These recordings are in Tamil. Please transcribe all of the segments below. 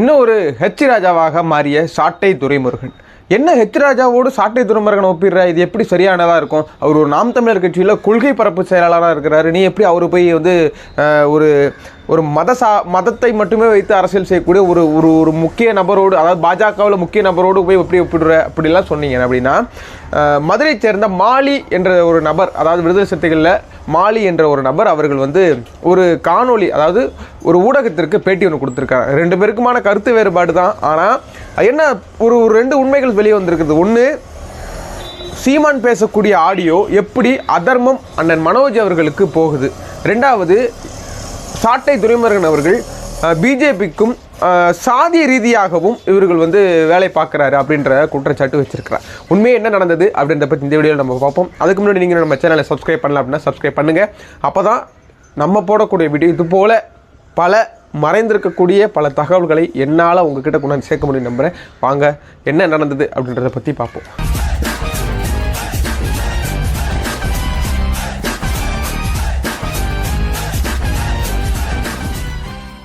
இன்னும் ஒரு ஹெச் ராஜாவாக மாறிய சாட்டை துரைமுருகன் என்ன ஹெச் ராஜாவோடு சாட்டை துரைமுருகன் ஒப்பிடுற? இது எப்படி சரியானதாக இருக்கும்? அவர் ஒரு நாம் தமிழர் கட்சியில் கொள்கை பரப்பு செயலாளராக இருக்கிறாரு. நீ எப்படி அவர் போய் வந்து ஒரு ஒரு மத சா மதத்தை மட்டுமே வைத்து அரசியல் செய்யக்கூடிய ஒரு ஒரு ஒரு முக்கிய நபரோடு அதாவது பாஜகவில் முக்கிய நபரோடு போய் எப்படி ஒப்பிடுற? அப்படிலாம் சொன்னீங்க. அப்படின்னா மதுரை மதுரையைச் சேர்ந்த மாலி என்ற ஒரு நபர் அதாவது விடுதலை சிறுத்தைகளில் மாலி என்ற ஒரு நபர் அவர்கள் வந்து ஒரு காணொளி அதாவது ஒரு ஊடகத்திற்கு பேட்டி ஒன்று கொடுத்துருக்காங்க. ரெண்டு பேருக்குமான கருத்து வேறுபாடு தான். ஆனால் என்ன ஒரு ஒரு ரெண்டு உண்மைகள் வெளியே வந்திருக்குது ஒன்று சீமான் பேசக்கூடிய ஆடியோ எப்படி அதர்மம் அண்ணன் மனோஜ் அவர்களுக்கு போகுது. ரெண்டாவது சாட்டை துரைமுருகன் அவர்கள் பிஜேபிக்கும் சாதிய ரீதியாகவும் இவர்கள் வந்து வேலை பார்க்குறாரு அப்படின்ற குற்றச்சாட்டு வச்சிருக்கிறார். உண்மையே என்ன நடந்தது அப்படின்றத பற்றி இந்த வீடியோவில் நம்ம பார்ப்போம். அதுக்கு முன்னாடி நீங்கள் நம்ம சேனலை சப்ஸ்கிரைப் பண்ணலாம் அப்படின்னா சப்ஸ்கிரைப் பண்ணுங்கள் அப்போ தான் நம்ம போடக்கூடிய வீடியோ இது போல் பல மறைந்திருக்கக்கூடிய பல தகவல்களை என்னால் உங்ககிட்ட கொண்டாந்து சேர்க்க முடியும் நம்புகிறேன் வாங்க என்ன நடந்தது அப்படின்றத பற்றி பார்ப்போம்.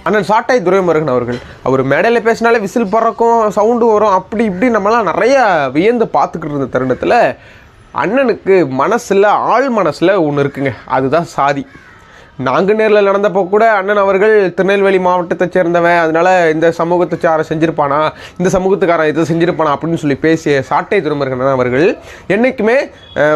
அண்ணன் சாட்டை துரைமுருகன் அவர்கள். அவர் மேடையில் பேசினாலே விசில் பறக்கும் சவுண்டு வரும் அப்படி இப்படி நம்மலாம் நிறைய வியந்து பார்த்துக்கிட்டு இருந்த தருணத்தில் அண்ணனுக்கு மனசில் ஆள் மனசில் ஒன்று இருக்குங்க. அதுதான் சாதி. நாங்குநேரில் நடந்தப்போ கூட அண்ணன் அவர்கள் திருநெல்வேலி மாவட்டத்தை சேர்ந்தவன். அதனால் இந்த சமூகத்தை செஞ்சுருப்பானா இந்த சமூகத்துக்காரன் இதை செஞ்சுருப்பானா அப்படின்னு சொல்லி பேசிய சாட்டை துரைமுருகன் அவர்கள் என்றைக்குமே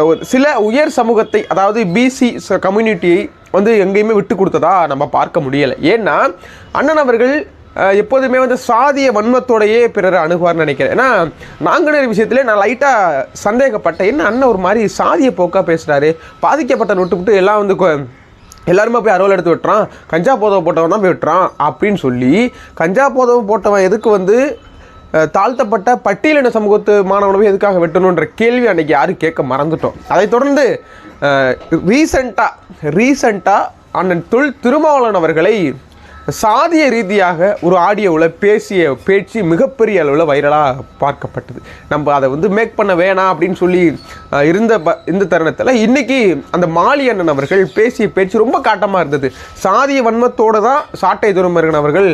ஒரு சில உயர் சமூகத்தை அதாவது பிசி கம்யூனிட்டியை வந்து எங்கேயுமே விட்டு கொடுத்ததா நம்ம பார்க்க முடியலை. ஏன்னா அண்ணன் அவர்கள் எப்போதுமே வந்து சாதிய வன்மத்தோடையே பிறரை அணுகுவார்னு நினைக்கிறேன். ஏன்னா நாங்குநேர் விஷயத்திலே நான் லைட்டாக சந்தேகப்பட்டேன். என்ன அண்ணன் ஒரு மாதிரி சாதிய போக்காக பேசுகிறாரு பாதிக்கப்பட்ட விட்டுவிட்டு எல்லாம் வந்து கொ- எல்லாருமே போய் அறுவல் எடுத்து விட்டுறான். கஞ்சா போதவை போட்டவன் தான் போய் விட்டுறான் அப்படின்னு சொல்லி கஞ்சா போதவை போட்டவன் எதுக்கு வந்து தாழ்த்தப்பட்ட பட்டியலின சமூகத்து மாணவனும் எதுக்காக வெட்டணுன்ற கேள்வி அன்னைக்கு யாரும் கேட்க மறந்துட்டோம். அதைத் தொடர்ந்து ரீசண்டாக ரீசண்டாக அண்ணன் தொல் திருமாவளவன் அவர்களை சாதிய ரீதியாக ஒரு ஆடியோவில் பேசிய பேச்சு மிகப்பெரிய அளவில் வைரலாக பார்க்கப்பட்டது. நம்ம அதை வந்து மேக் பண்ண வேணாம் அப்படின்னு சொல்லி இருந்த ப இந்த தருணத்தில் இன்னைக்கு அந்த மாலி அண்ணன் அவர்கள் பேசிய பேச்சு ரொம்ப காட்டமாக இருந்தது. சாதிய வன்மத்தோடு தான் சாட்டை துரைமுருகன் அவர்கள்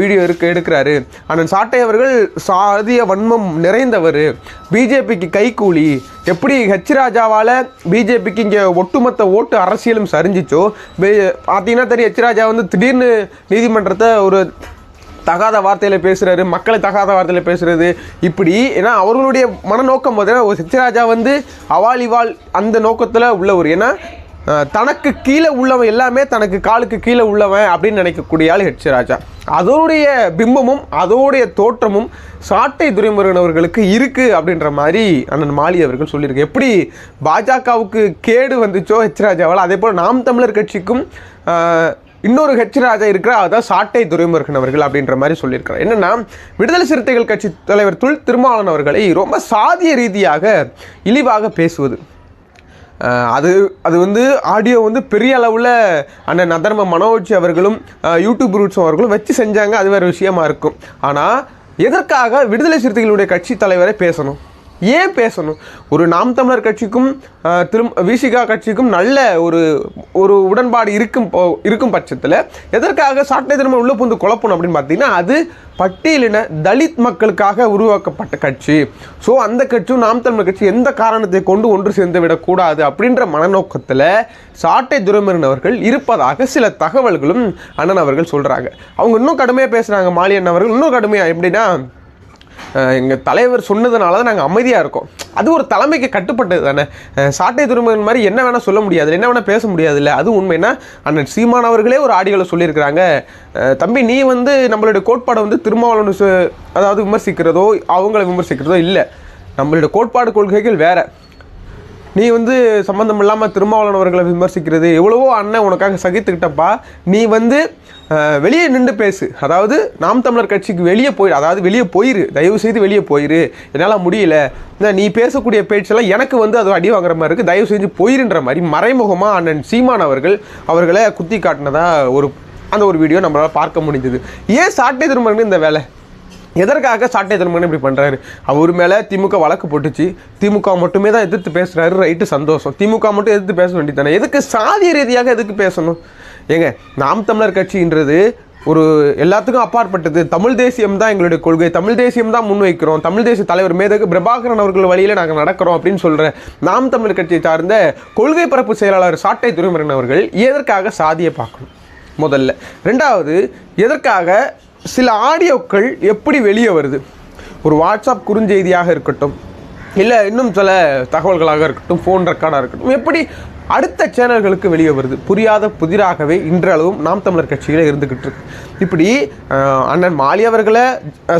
வீடியோ இருக்க எடுக்கிறாரு. அண்ணன் சாட்டை அவர்கள் சாதிய வன்மம் நிறைந்தவர். பிஜேபிக்கு கைக்கூலி எப்படி ஹெச் ராஜாவால் பிஜேபிக்கு இங்கே ஒட்டுமொத்த ஓட்டு அரசியலும் சரிஞ்சிச்சோ? பார்த்தீங்கன்னா தெரியும் ஹெச் ராஜா வந்து திடீர்னு நீதிமன்றத்தை ஒரு தகாத வார்த்தையில் பேசுகிறாரு மக்களை தகாத வார்த்தையில் பேசுகிறது இப்படி ஏன்னா அவர்களுடைய மனநோக்கம் பார்த்தீங்கன்னா ஒரு ஹெச் வந்து அவால் இவால் அந்த நோக்கத்தில் உள்ளவர். ஏன்னா தனக்கு கீழே உள்ளவன் எல்லாமே தனக்கு காலுக்கு கீழே உள்ளவன் அப்படின்னு நினைக்கக்கூடிய ஆள் ஹெச் ராஜா. அதோடைய பிம்பமும் அதோடைய தோற்றமும் சாட்டை துரைமுருகன் அவர்களுக்கு இருக்குது அப்படின்ற மாதிரி அண்ணன் மாலி அவர்கள் சொல்லியிருக்கு. எப்படி பாஜகவுக்கு கேடு வந்துச்சோ ஹெச் ராஜாவால் அதே போல் நாம் தமிழர் கட்சிக்கும் இன்னொரு ஹெச் ராஜா இருக்கிற அதான் சாட்டை துரைமுருகன் அவர்கள் அப்படின்ற மாதிரி சொல்லியிருக்கிறார். என்னன்னா விடுதலை சிறுத்தைகள் கட்சி தலைவர் துல் திருமாவளவன் அவர்களை ரொம்ப சாதிய ரீதியாக இழிவாக பேசுவது. அது அது வந்து ஆடியோ வந்து பெரிய அளவில் அண்ணன் நதர்ம மனோஜ் அவர்களும் யூடியூப் ரூட்ஸ் அவர்களும் வச்சு செஞ்சாங்க அது வேறு விஷயமா இருக்கும். ஆனால் எதற்காக விடுதலை சிறுத்தைகளுடைய கட்சி தலைவரை பேசணும்? ஏன் பேசணும்? ஒரு நாம் தமிழர் கட்சிக்கும் திரும் விசிகா கட்சிக்கும் நல்ல ஒரு ஒரு உடன்பாடு இருக்கும் போ- இருக்கும் பட்சத்தில் எதற்காக சாட்டை திரும்ப உள்ள புந்து குழப்பணும் அப்படின்னு பார்த்தீங்கன்னா அது பட்டியலின தலித் மக்களுக்காக உருவாக்கப்பட்ட கட்சி. ஸோ அந்த கட்சியும் நாம் தமிழர் கட்சி எந்த காரணத்தை கொண்டு ஒன்று சேர்ந்து விடக்கூடாது அப்படின்ற மனநோக்கத்தில் சாட்டை துரைமுருகன் அவர்கள் இருப்பதாக சில தகவல்களும் அண்ணன் அவர்கள் சொல்கிறாங்க அவங்க இன்னும் கடுமையாக பேசுகிறாங்க மாலி அண்ணன் அவர்கள். இன்னும் கடுமையாக எப்படின்னா எங்கள் தலைவர் சொன்னதுனால தான் நாங்கள் அமைதியாக இருக்கோம். அது ஒரு தலைமைக்கு கட்டுப்பட்டது தானே. சாட்டை திருமகன் மாதிரி என்ன வேணால் சொல்ல முடியாது என்ன வேணால் பேச முடியாது இல்லை அது உண்மைன்னா அண்ணன் சீமான் அவர்களே ஒரு ஆடியோவில் சொல்லியிருக்கிறாங்க. தம்பி நீ வந்து நம்மளுடைய கோட்பாடை வந்து திருமாவளவன் அதாவது விமர்சிக்கிறதோ அவங்கள விமர்சிக்கிறதோ இல்லை. நம்மளுடைய கோட்பாடு கொள்கைகள் வேற. நீ வந்து சம்மந்தம் இல்லாமல் திருமாவளவன் அவர்களை விமர்சிக்கிறது எவ்வளவோ அண்ணன் உனக்காக சகித்துக்கிட்டப்பா. நீ வந்து வெளியே நின்று பேசு. அதாவது நாம் தமிழர் கட்சிக்கு வெளியே போயிடு அதாவது வெளியே போயிரு. தயவு செய்து வெளியே போயிரு. என்னால் முடியல. நீ பேசக்கூடிய பேச்செல்லாம் எனக்கு வந்து அது அடி வாங்குற மாதிரி இருக்குது தயவு செஞ்சு போயிருன்ற மாதிரி மறைமுகமாக அண்ணன் சீமான் அவர்கள் அவர்களை குத்தி காட்டினதாக ஒரு அந்த ஒரு வீடியோ நம்மளால் பார்க்க முடிஞ்சது. ஏன் சாட்டை திருமணம் இந்த வேலை? எதற்காக சாட்டை தன்மகன் இப்படி பண்ணுறாரு அவர் மேலே திமுக வழக்கு போட்டுச்சு. திமுக மட்டுமே தான் எதிர்த்து பேசுகிறாரு ரைட்டு சந்தோஷம். திமுக மட்டும் எதிர்த்து பேச வேண்டியதானே எதுக்கு சாதிய ரீதியாக எதுக்கு பேசணும்? ஏங்க நாம் தமிழர் கட்சின்றது ஒரு எல்லாத்துக்கும் அப்பாற்பட்டது. தமிழ் தேசியம் தான் எங்களுடைய கொள்கை. தமிழ் தேசியம் தான் முன்வைக்கிறோம் தமிழ் தேசிய தலைவர் மேதகு பிரபாகரன் அவர்கள் வழியில் நாங்கள் நடக்கிறோம் அப்படின்னு சொல்கிற நாம் தமிழர் கட்சியை சார்ந்த கொள்கை பரப்பு செயலாளர் சாட்டை துரைமுருகன் அவர்கள் எதற்காக சாதியை பார்க்கணும்? முதல்ல. ரெண்டாவது எதற்காக சில ஆடியோக்கள் எப்படி வெளியே வருது? ஒரு வாட்ஸ்அப் குறுஞ்செய்தியாக இருக்கட்டும் இல்லை இன்னும் சில தகவல்களாக இருக்கட்டும் ஃபோன் ரெக்கார்டாக இருக்கட்டும் எப்படி அடுத்த சேனல்களுக்கு வெளியே வருது. புரியாத புதிராகவே இன்றளவும் நாம் தமிழர் கட்சியில் இருந்துக்கிட்டு இருக்கு. இப்படி அண்ணன் மாலி அவர்களை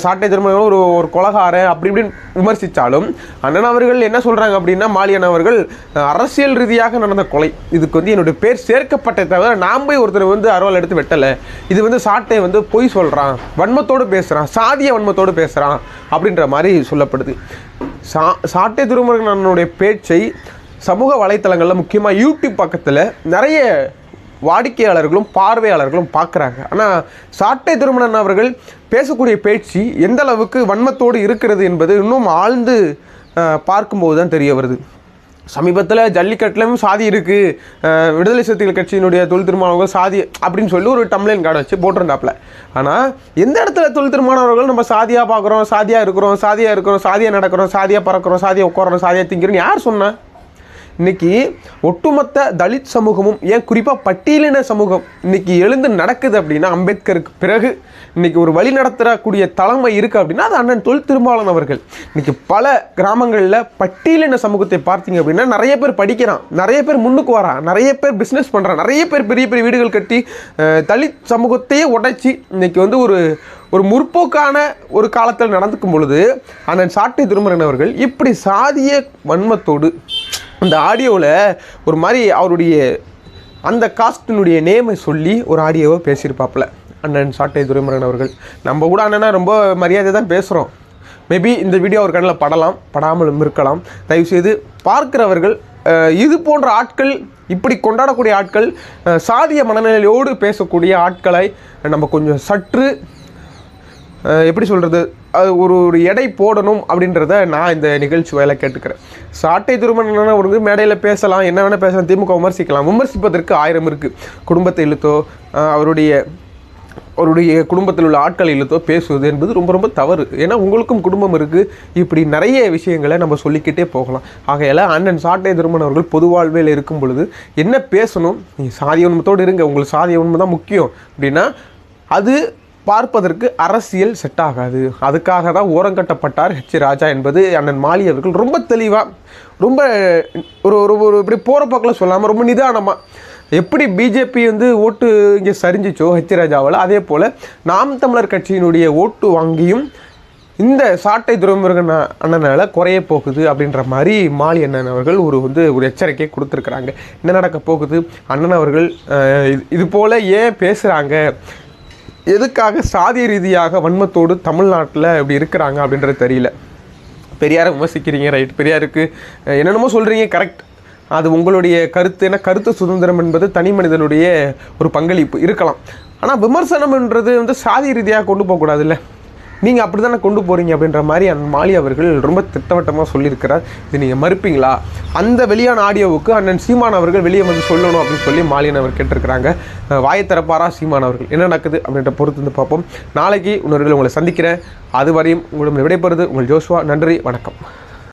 சாட்டை திருமணம் ஒரு ஒரு கொலகாரன் அப்படி இப்படின்னு விமர்சித்தாலும் அண்ணன் அவர்கள் என்ன சொல்கிறாங்க அப்படின்னா மாலியன் அவர்கள் அரசியல் ரீதியாக நடந்த கொலை. இதுக்கு வந்து என்னுடைய பேர் சேர்க்கப்பட்ட தவிர நாம் போய் ஒருத்தர் வந்து அருவாள் எடுத்து வெட்டலை. இது வந்து சாட்டை வந்து பொய் சொல்கிறான் வன்மத்தோடு பேசுகிறான் சாதிய வன்மத்தோடு பேசுகிறான் அப்படின்ற மாதிரி சொல்லப்படுது. சா சாட்டை திருமுருகன் அண்ணனுடைய பேச்சை சமூக வலைத்தளங்களில் முக்கியமாக யூடியூப் பக்கத்தில் நிறைய வாடிக்கையாளர்களும் பார்வையாளர்களும் பார்க்குறாங்க. ஆனால் சாட்டை திருமணன் அவர்கள் பேசக்கூடிய பேச்சு எந்த அளவுக்கு வன்மத்தோடு இருக்கிறது என்பது இன்னும் ஆழ்ந்து பார்க்கும்போது தான் தெரிய வருது. சமீபத்தில் ஜல்லிக்கட்டுலையும் சாதி இருக்குது விடுதலை சிறுத்தைகள் கட்சியினுடைய தொழில் திருமானவர்கள் சாதி அப்படின்னு சொல்லி ஒரு டம்ளைன் கார்டு வச்சு போட்டிருந்தாப்புல. ஆனால் எந்த இடத்துல தொழில் திருமானவர்கள் நம்ம சாதியாக பார்க்குறோம் சாதியாக இருக்கிறோம் சாதியாக இருக்கிறோம் சாதியாக நடக்கிறோம் சாதியாக பறக்கிறோம் சாதியாக உட்காரோம் சாதியாக திங்கிறோம் யார் சொன்னா? இன்னைக்கு ஒட்டுமொத்த தலித் சமூகமும் ஏன் குறிப்பாக பட்டியலின சமூகம் இன்னைக்கு எழுந்து நடக்குது அப்படின்னா அம்பேத்கருக்கு பிறகு இன்னைக்கு ஒரு வழி நடத்தக்கூடிய தலைமை இருக்குது அப்படின்னா அது அண்ணன் தொல் திருமாவளன் அவர்கள். இன்னைக்கு பல கிராமங்களில் பட்டியலின சமூகத்தை பார்த்தீங்க அப்படின்னா நிறைய பேர் படிக்கிறான் நிறைய பேர் முன்னுக்கு வரான் நிறைய பேர் பிஸ்னஸ் பண்ணுறான் நிறைய பேர் பெரிய பெரிய வீடுகள் கட்டி தலித் சமூகத்தையே உடைச்சி இன்னைக்கு வந்து ஒரு ஒரு முற்போக்கான ஒரு காலத்தில் நடந்துக்கும் பொழுது அண்ணன் சாட்டை திருமரன் அவர்கள் இப்படி சாதிய வன்மத்தோடு அந்த ஆடியோவில் ஒரு மாதிரி அவருடைய அந்த காஸ்டினுடைய நேமை சொல்லி ஒரு ஆடியோவை பேசியிருப்பாப்பில். அண்ணன் சாட்டை துரைமுருகன் அவர்கள். நம்ம கூட அண்ணனா ரொம்ப மரியாதை தான் பேசுகிறோம் மேபி இந்த வீடியோ அவர் கண்ணில் படலாம் படாமலும் இருக்கலாம். தயவுசெய்து பார்க்கிறவர்கள் இது போன்ற ஆட்கள் இப்படி கொண்டாடக்கூடிய ஆட்கள் சாதிய மனநிலையோடு பேசக்கூடிய ஆட்களை நம்ம கொஞ்சம் சற்று எப்படி சொல்கிறது அது ஒரு ஒரு எடை போடணும் அப்படின்றத நான் இந்த நிகழ்ச்சி வேலை கேட்டுக்கிறேன். சாட்டை திருமணம் வந்து மேடையில் பேசலாம் என்ன வேணால் பேசலாம் திமுக விமர்சிக்கலாம். விமர்சிப்பதற்கு ஆயிரம் இருக்குது குடும்பத்தை இழுத்தோ அவருடைய அவருடைய குடும்பத்தில் உள்ள ஆட்களை இழுத்தோ பேசுவது என்பது ரொம்ப ரொம்ப தவறு. ஏன்னா உங்களுக்கும் குடும்பம் இருக்குது இப்படி நிறைய விஷயங்களை நம்ம சொல்லிக்கிட்டே போகலாம். ஆகையால் அண்ணன் சாட்டை திருமணம் அவர்கள் பொது வாழ்வில் இருக்கும் பொழுது என்ன பேசணும்? நீ சாதிய உண்மத்தோடு இருங்க. உங்களுக்கு சாதிய உண்மை தான் முக்கியம். அப்படின்னா அது பார்ப்பதற்கு அரசியல் செட் ஆகாது. அதுக்காக தான் ஓரங்கட்டப்பட்டார் ஹெச் ராஜா என்பது அண்ணன் மாலி அவர்கள். ரொம்ப தெளிவாக ரொம்ப ஒரு ஒரு ஒரு இப்படி போகிற பக்கம் சொல்லாமல் ரொம்ப நிதானமாக எப்படி பிஜேபி வந்து ஓட்டு இங்கே சரிஞ்சிச்சோ ஹெச் ராஜாவில் அதே போல் நாம் தமிழர் கட்சியினுடைய ஓட்டு வாங்கியும் இந்த சாட்டை துறைமுருகன் அண்ணனால் குறைய போகுது அப்படின்ற மாதிரி மாலி அண்ணன் அவர்கள் ஒரு வந்து ஒரு எச்சரிக்கை கொடுத்துருக்குறாங்க. என்ன நடக்க போகுது? அண்ணன் அவர்கள் இது- இது போல் ஏன் பேசுகிறாங்க எதுக்காக சாதிய ரீதியாக வன்மத்தோடு தமிழ்நாட்டில் இப்படி இருக்கிறாங்க அப்படின்றது தெரியல. பெரியாரை விமர்சிக்கிறீங்க ரைட் பெரியாருக்கு என்னென்னமோ சொல்கிறீங்க கரெக்ட் அது உங்களுடைய கருத்து ஏன்னா கருத்து சுதந்திரம் என்பது தனி மனிதனுடைய ஒரு பங்களிப்பு இருக்கலாம். ஆனால் விமர்சனம்ன்றது வந்து சாதி ரீதியாக கொண்டு போகக்கூடாதுல்ல. நீங்கள் அப்படி தானே கொண்டு போகிறீங்க அப்படின்ற மாதிரி அண்ணன் மாலி அவர்கள் ரொம்ப திட்டவட்டமாக சொல்லியிருக்கிறார். இது நீங்கள் மறுப்பீங்களா? அந்த வெளியான ஆடியோவுக்கு அண்ணன் சீமான் அவர்கள் வெளியே வந்து சொல்லணும் அப்படின்னு சொல்லி மாலியன் அவர் கேட்டிருக்கிறாங்க. அஹ் வாயை திறப்பாரா சீமான் அவர்கள்? என்ன நடக்குது அப்படின்ற பொறுத்து வந்து பார்ப்போம். நாளைக்கு இன்னொரு உங்களை சந்திக்கிறேன். அதுவரையும் உங்களுடைய விடைபெறுது உங்கள் ஜோஸ்வா நன்றி வணக்கம்.